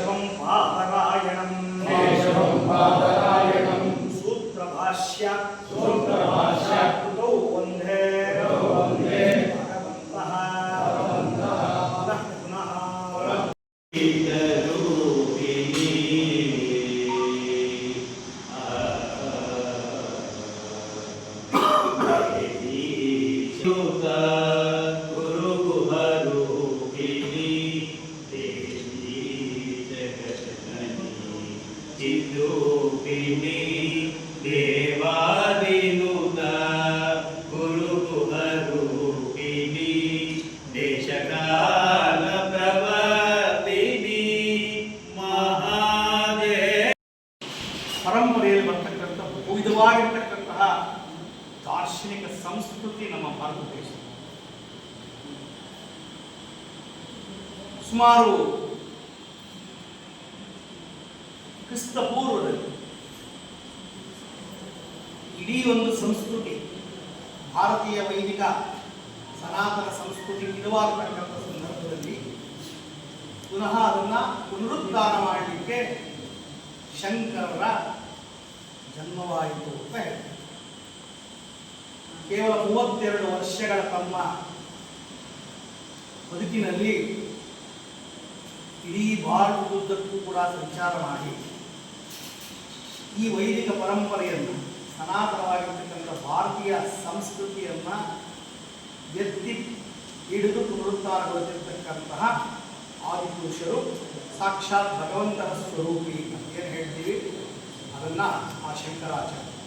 केशवं पादरायणं केशवं पादरायणं सूत्रभाष्य सूत्रभाष्य कृतो वंदे वंदे भगवन्तः भगवन्तः ಚಿದ್ದೂಪಿಣಿ ದೇವಾದಿನುತ ಗುರುಗುಹರೂಪಿಣಿ ದೇಶಕಾಲ ಪ್ರವರ್ತಿನಿ ಮಹಾದೇ ಪರಂಪರೆಯಲ್ಲಿ ಬರ್ತಕ್ಕಂಥ ವಿಧವಾಗಿರ್ತಕ್ಕಂತಹ ದಾರ್ಶನಿಕ ಸಂಸ್ಕೃತಿ ನಮ್ಮ ಭಾರತ ದೇಶ ಸುಮಾರು ಕ್ರಿಸ್ತ ಪೂರ್ವದಲ್ಲಿ ಇಡೀ ಒಂದು ಸಂಸ್ಕೃತಿ, ಭಾರತೀಯ ವೈದಿಕ ಸನಾತನ ಸಂಸ್ಕೃತಿ ಇಡವಾಗತಕ್ಕಂಥ ಸಂದರ್ಭದಲ್ಲಿ ಪುನಃ ಅದನ್ನ ಪುನರುದ್ಧಾರ ಮಾಡಲಿಕ್ಕೆ ಶಂಕರರ ಜನ್ಮವಾಯಿತು ಅಂತ ಹೇಳ್ತಾರೆ. ಕೇವಲ ಮೂವತ್ತೆರಡು ವರ್ಷಗಳ ತಮ್ಮ ಬದುಕಿನಲ್ಲಿ ಇಡೀ ಭಾರತದುದ್ದಕ್ಕೂ ಕೂಡ ಸಂಚಾರ ಮಾಡಿ ಈ ವೈದಿಕ ಪರಂಪರೆಯನ್ನು ಸನಾತನವಾಗಿರ್ತಕ್ಕಂಥ ಭಾರತೀಯ ಸಂಸ್ಕೃತಿಯನ್ನ ಎತ್ತಿ ಹಿಡಿದು ಆದಿ ಆದಿಪುರುಷರು, ಸಾಕ್ಷಾತ್ ಭಗವಂತನ ಸ್ವರೂಪಿ ಅಂತ ಏನು ಹೇಳ್ತೀವಿ? ಅದನ್ನ ಆ ಶಂಕರಾಚಾರ್ಯ